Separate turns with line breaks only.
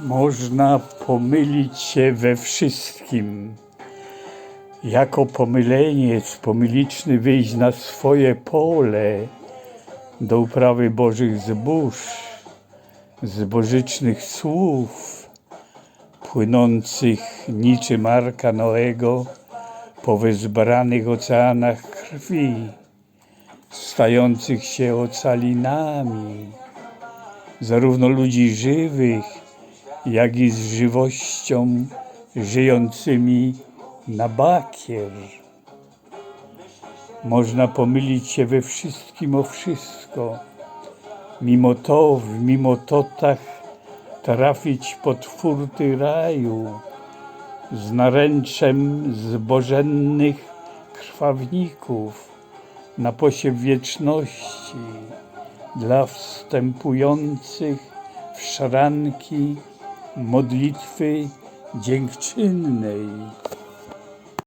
Można pomylić się we wszystkim. Jako pomyleniec pomyliczny wyjść na swoje pole do uprawy Bożych zbóż, zbożycznych słów, płynących niczym Arka Noego po wezbranych oceanach krwi, stających się ocalinami zarówno ludzi żywych, jak i z żywością żyjącymi na bakier. Można pomylić się we wszystkim o wszystko. Mimo to, w mimototach trafić pod furty raju z naręczem zbożennych krwawników na posiew wieczności dla wstępujących w szranki modlitwy dziękczynnej.